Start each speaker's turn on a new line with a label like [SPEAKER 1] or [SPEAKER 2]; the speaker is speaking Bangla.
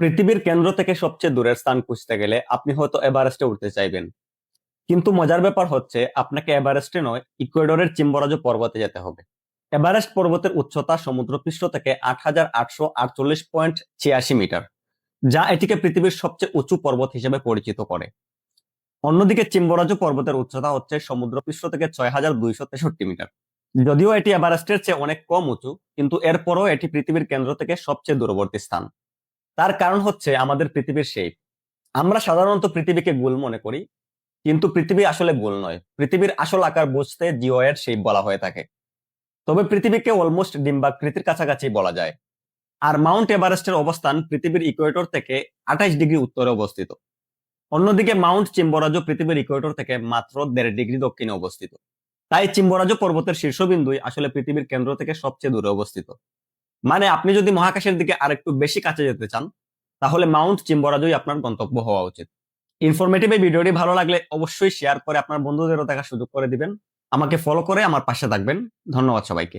[SPEAKER 1] পৃথিবীর কেন্দ্র থেকে সবচেয়ে দূরের স্থান খুঁজতে গেলে আপনি হয়তো এভারেস্টে উঠতে চাইবেন। কিন্তু মজার ব্যাপার হচ্ছে, আপনাকে এভারেস্টে নয়, ইকুয়েডরের চিম্বরাজো পর্বতে যেতে হবে। এভারেস্ট পর্বতের উচ্চতা সমুদ্রপৃষ্ঠ থেকে আট হাজার আটশো আটচল্লিশ পয়েন্ট ছিয়াশি মিটার, যা এটিকে পৃথিবীর সবচেয়ে উঁচু পর্বত হিসেবে পরিচিত করে। অন্যদিকে চিম্বরাজো পর্বতের উচ্চতা হচ্ছে সমুদ্রপৃষ্ঠ থেকে ছয় হাজার দুইশো তেষট্টি মিটার। যদিও এটি এভারেস্টের চেয়ে অনেক কম উঁচু, কিন্তু এরপরও এটি পৃথিবীর কেন্দ্র থেকে সবচেয়ে দূরবর্তী স্থান। তার কারণ হচ্ছে আমাদের পৃথিবীর শেপ আমরা সাধারণত পৃথিবীকে গোল মনে করি, কিন্তু পৃথিবী আসলে গোল নয়। পৃথিবীর আসল আকার বুঝতে জিওয়ের শেপ বলা হয়ে থাকে। তবে পৃথিবীকে অলমোস্ট ডিম্বাকৃতির কাছাকাছি বলা যায়। আর মাউন্ট এভারেস্টের অবস্থান পৃথিবীর ইকুয়েটর থেকে আঠাইশ ডিগ্রি উত্তরে অবস্থিত। অন্যদিকে মাউন্ট চিম্বরাজো পৃথিবীর ইকুয়েটর থেকে মাত্র দেড় ডিগ্রি দক্ষিণে অবস্থিত। তাই চিম্বরাজো পর্বতের শীর্ষবিন্দুই আসলে পৃথিবীর কেন্দ্র থেকে সবচেয়ে দূরে অবস্থিত। মানে আপনি যদি মহাকাশের দিকে আরেকটু বেশি কাছে যেতে চান, তাহলে মাউন্ট চিম্বরাজই আপনার গন্তব্য হওয়া উচিত। ইনফরমেটিভ এই ভিডিওটি ভালো লাগলে অবশ্যই শেয়ার করে আপনার বন্ধুদেরও দেখার সুযোগ করে দিবেন। আমাকে ফলো করে আমার পাশে থাকবেন। ধন্যবাদ সবাইকে।